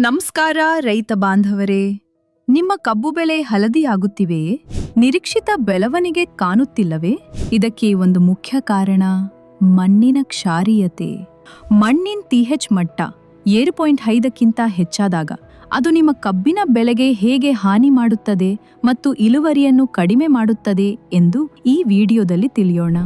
ನಮಸ್ಕಾರ ರೈತ ಬಾಂಧವರೇ. ನಿಮ್ಮ ಕಬ್ಬು ಬೆಳೆ ಹಳದಿಯಾಗುತ್ತಿವೆಯೇ ನಿರೀಕ್ಷಿತ ಬೆಳವಣಿಗೆ ಕಾಣುತ್ತಿಲ್ಲವೇ? ಇದಕ್ಕೆ ಒಂದು ಮುಖ್ಯ ಕಾರಣ ಮಣ್ಣಿನ ಕ್ಷಾರೀಯತೆ. ಮಣ್ಣಿನ ತಿಹೆಚ್ ಮಟ್ಟ ಏಳು ಪಾಯಿಂಟ್ ಐದಕ್ಕಿಂತ ಹೆಚ್ಚಾದಾಗ ಅದು ನಿಮ್ಮ ಕಬ್ಬಿನ ಬೆಳೆಗೆ ಹೇಗೆ ಹಾನಿ ಮಾಡುತ್ತದೆ ಮತ್ತು ಇಳುವರಿಯನ್ನು ಕಡಿಮೆ ಮಾಡುತ್ತದೆ ಎಂದು ಈ ವಿಡಿಯೋದಲ್ಲಿ ತಿಳಿಯೋಣ.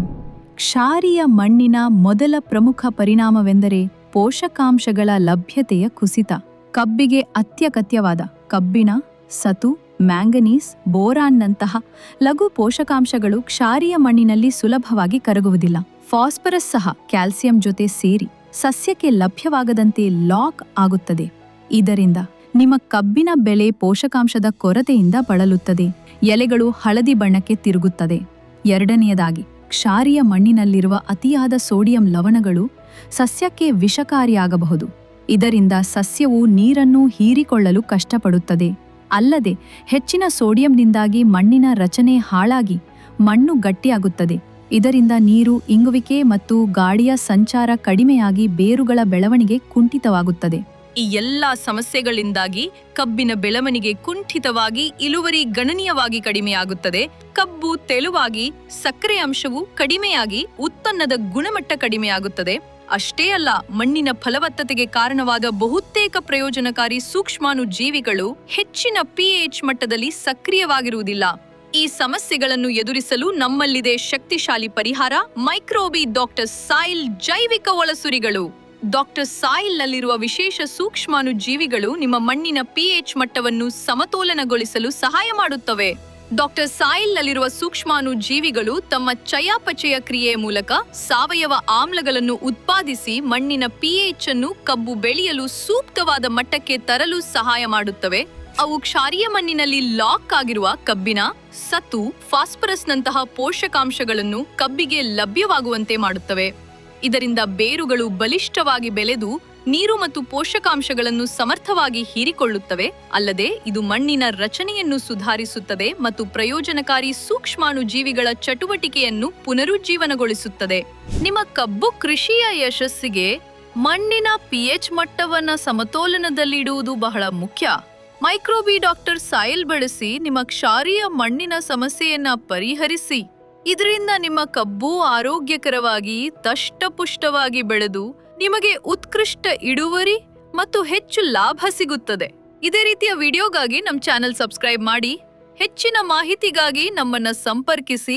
ಕ್ಷಾರೀಯ ಮಣ್ಣಿನ ಮೊದಲ ಪ್ರಮುಖ ಪರಿಣಾಮವೆಂದರೆ ಪೋಷಕಾಂಶಗಳ ಲಭ್ಯತೆಯ ಕುಸಿತ. ಕಬ್ಬಿಗೆ ಅತ್ಯಗತ್ಯವಾದ ಕಬ್ಬಿಣ, ಸತು, ಮ್ಯಾಂಗನೀಸ್ ಬೋರಾನ್ನಂತಹ ಲಘು ಪೋಷಕಾಂಶಗಳು ಕ್ಷಾರೀಯ ಮಣ್ಣಿನಲ್ಲಿ ಸುಲಭವಾಗಿ ಕರಗುವುದಿಲ್ಲ. ಫಾಸ್ಫರಸ್ ಸಹ ಕ್ಯಾಲ್ಸಿಯಂ ಜೊತೆ ಸೇರಿ ಸಸ್ಯಕ್ಕೆ ಲಭ್ಯವಾಗದಂತೆ ಲಾಕ್ ಆಗುತ್ತದೆ. ಇದರಿಂದ ನಿಮ್ಮ ಕಬ್ಬಿನ ಬೆಳೆ ಪೋಷಕಾಂಶದ ಕೊರತೆಯಿಂದ ಬಳಲುತ್ತದೆ. ಎಲೆಗಳು ಹಳದಿ ಬಣ್ಣಕ್ಕೆ ತಿರುಗುತ್ತದೆ. ಎರಡನೆಯದಾಗಿ, ಕ್ಷಾರೀಯ ಮಣ್ಣಿನಲ್ಲಿರುವ ಅತಿಯಾದ ಸೋಡಿಯಂ ಲವಣಗಳು ಸಸ್ಯಕ್ಕೆ ವಿಷಕಾರಿಯಾಗಬಹುದು. ಇದರಿಂದ ಸಸ್ಯವು ನೀರನ್ನು ಹೀರಿಕೊಳ್ಳಲು ಕಷ್ಟಪಡುತ್ತದೆ. ಅಲ್ಲದೆ ಹೆಚ್ಚಿನ ಸೋಡಿಯಂನಿಂದಾಗಿ ಮಣ್ಣಿನ ರಚನೆ ಹಾಳಾಗಿ ಮಣ್ಣು ಗಟ್ಟಿಯಾಗುತ್ತದೆ. ಇದರಿಂದ ನೀರು ಇಂಗುವಿಕೆ ಮತ್ತು ಗಾಳಿಯ ಸಂಚಾರ ಕಡಿಮೆಯಾಗಿ ಬೇರುಗಳ ಬೆಳವಣಿಗೆ ಕುಂಠಿತವಾಗುತ್ತದೆ. ಈ ಎಲ್ಲಾ ಸಮಸ್ಯೆಗಳಿಂದಾಗಿ ಕಬ್ಬಿನ ಬೆಳವಣಿಗೆ ಕುಂಠಿತವಾಗಿ ಇಳುವರಿ ಗಣನೀಯವಾಗಿ ಕಡಿಮೆಯಾಗುತ್ತದೆ. ಕಬ್ಬು ತೆಳುವಾಗಿ ಸಕ್ಕರೆ ಅಂಶವು ಕಡಿಮೆಯಾಗಿ ಉತ್ಪನ್ನದ ಗುಣಮಟ್ಟ ಕಡಿಮೆಯಾಗುತ್ತದೆ. ಅಷ್ಟೇ ಅಲ್ಲ, ಮಣ್ಣಿನ ಫಲವತ್ತತೆಗೆ ಕಾರಣವಾದ ಬಹುತೇಕ ಪ್ರಯೋಜನಕಾರಿ ಸೂಕ್ಷ್ಮಾಣು ಜೀವಿಗಳು ಹೆಚ್ಚಿನ ಪಿಎಚ್ ಮಟ್ಟದಲ್ಲಿ ಸಕ್ರಿಯವಾಗಿರುವುದಿಲ್ಲ. ಈ ಸಮಸ್ಯೆಗಳನ್ನು ಎದುರಿಸಲು ನಮ್ಮಲ್ಲಿದೆ ಶಕ್ತಿಶಾಲಿ ಪರಿಹಾರ, ಮೈಕ್ರೋಬಿ ಡಾಕ್ಟರ್ ಸಾಯಿಲ್ ಜೈವಿಕ ಒಳಸುರಿಗಳು. ಡಾಕ್ಟರ್ ಸಾಯಿಲ್ನಲ್ಲಿರುವ ವಿಶೇಷ ಸೂಕ್ಷ್ಮಾಣು ಜೀವಿಗಳು ನಿಮ್ಮ ಮಣ್ಣಿನ ಪಿಎಚ್ ಮಟ್ಟವನ್ನು ಸಮತೋಲನಗೊಳಿಸಲು ಸಹಾಯ ಮಾಡುತ್ತವೆ. ಡಾಕ್ಟರ್ ಸಾಯಿಲ್ನಲ್ಲಿರುವ ಸೂಕ್ಷ್ಮಾಣು ಜೀವಿಗಳು ತಮ್ಮ ಚಯಾಪಚಯ ಕ್ರಿಯೆಯ ಮೂಲಕ ಸಾವಯವ ಆಮ್ಲಗಳನ್ನು ಉತ್ಪಾದಿಸಿ ಮಣ್ಣಿನ ಪಿಎಚ್ ಅನ್ನು ಕಬ್ಬು ಬೆಳೆಯಲು ಸೂಕ್ತವಾದ ಮಟ್ಟಕ್ಕೆ ತರಲು ಸಹಾಯ ಮಾಡುತ್ತವೆ. ಅವು ಕ್ಷಾರೀಯ ಮಣ್ಣಿನಲ್ಲಿ ಲಾಕ್ ಆಗಿರುವ ಕಬ್ಬಿನ ಸತು ಫಾಸ್ಫರಸ್ನಂತಹ ಪೋಷಕಾಂಶಗಳನ್ನು ಕಬ್ಬಿಗೆ ಲಭ್ಯವಾಗುವಂತೆ ಮಾಡುತ್ತವೆ. ಇದರಿಂದ ಬೇರುಗಳು ಬಲಿಷ್ಠವಾಗಿ ಬೆಳೆದು ನೀರು ಮತ್ತು ಪೋಷಕಾಂಶಗಳನ್ನು ಸಮರ್ಥವಾಗಿ ಹೀರಿಕೊಳ್ಳುತ್ತವೆ, ಅಲ್ಲದೆ ಇದು ಮಣ್ಣಿನ ರಚನೆಯನ್ನು ಸುಧಾರಿಸುತ್ತದೆ ಮತ್ತು ಪ್ರಯೋಜನಕಾರಿ ಸೂಕ್ಷ್ಮಾಣು ಜೀವಿಗಳ ಚಟುವಟಿಕೆಯನ್ನು ಪುನರುಜ್ಜೀವನಗೊಳಿಸುತ್ತದೆ. ನಿಮ್ಮ ಕಬ್ಬು ಕೃಷಿಯ ಯಶಸ್ಸಿಗೆ ಮಣ್ಣಿನ ಪಿಎಚ್ ಮಟ್ಟವನ್ನ ಸಮತೋಲನದಲ್ಲಿಡುವುದು ಬಹಳ ಮುಖ್ಯ. ಮೈಕ್ರೋಬಿ ಡಾಕ್ಟರ್ ಸಾಯಿಲ್ ಬಳಸಿ ನಿಮ್ಮ ಕ್ಷಾರೀಯ ಮಣ್ಣಿನ ಸಮಸ್ಯೆಯನ್ನ ಪರಿಹರಿಸಿ. ಇದರಿಂದ ನಿಮ್ಮ ಕಬ್ಬು ಆರೋಗ್ಯಕರವಾಗಿ ದಷ್ಟಪುಷ್ಟವಾಗಿ ಬೆಳೆದು ನಿಮಗೆ ಉತ್ಕೃಷ್ಟ ಇಳುವರಿ ಮತ್ತು ಹೆಚ್ಚು ಲಾಭ ಸಿಗುತ್ತದೆ. ಇದೇ ರೀತಿಯ ವಿಡಿಯೋಗಾಗಿ ನಮ್ಮ ಚಾನೆಲ್ ಸಬ್ಸ್ಕ್ರೈಬ್ ಮಾಡಿ, ಹೆಚ್ಚಿನ ಮಾಹಿತಿಗಾಗಿ ನಮ್ಮನ್ನ ಸಂಪರ್ಕಿಸಿ.